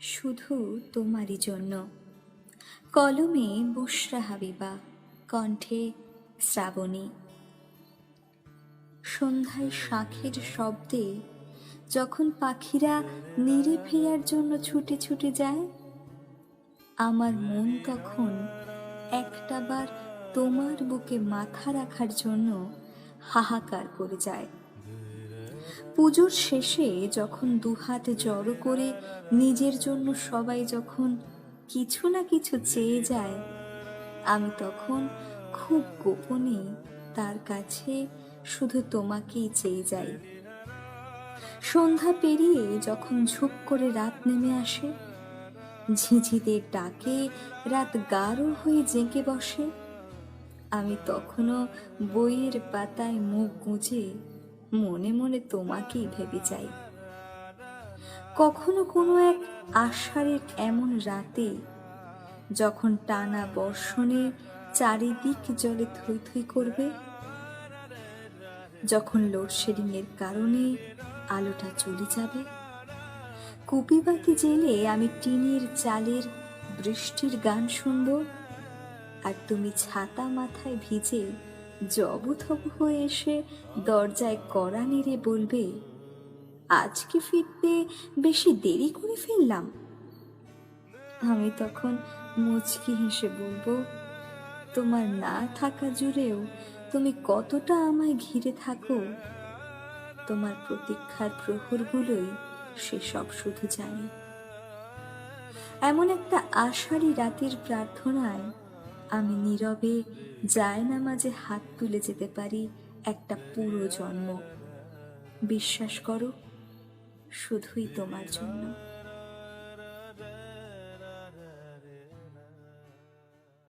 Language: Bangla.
শুধু তোমারই জন্য। কলমে বুসরা হাবিবা, কণ্ঠে শ্রাবণী। সন্ধ্যায় শাঁখের শব্দে যখন পাখিরা নিরে ফেরার জন্য ছুটে ছুটে যায়, আমার মন তখন একটাবার তোমার বুকে মাথা রাখার জন্য হাহাকার করে যায়। পুজোর শেষে যখন দুহাত জড়ো করে নিজের জন্য সবাই যখন কিছু না কিছু চেয়ে যায়, আমি তখন খুব গোপনে তার কাছে শুধু তোমাকেই চেয়ে যাই। সন্ধ্যা পেরিয়ে যখন ঝুপ করে রাত নেমে আসে, ঝিঝিদের ডাকে রাত গাঢ় হয়ে জেঁকে বসে, আমি তখনও বইয়ের পাতায় মুখ গুঁজে মনে মনে তোমাকেই ভেবে যাই কখনো কোনো এক আষাঢ়ের এমন রাতে যখন টানা বর্ষণে চারিদিক জলে থই থই করবে, যখন লোডশেডিং এর কারণে আলোটা চলে যাবে, কুপিবাতি জেলে আমি টিনের চালের বৃষ্টির গান শুনব আর তুমি ছাতা মাথায় ভিজে জবথব হয়ে এসে দরজায় কড়া নেড়ে বলবে, আজকে ফিরতে বেশি দেরি করে ফেললাম। আমি তখন মুচকি হেসে বলব, তোমার না থাকা জুড়েও তুমি কতটা আমায় ঘিরে থাকো। তোমার প্রতীক্ষার প্রহরগুলোই সেসব শুধু জানে। এমন একটা আষাঢ়ি রাতের প্রার্থনায় আমি নীরবে যায় না মাঝে হাত তুলে যেতে পারি একটা পুরো জন্ম। বিশ্বাস করো, শুধুই তোমার জন্য।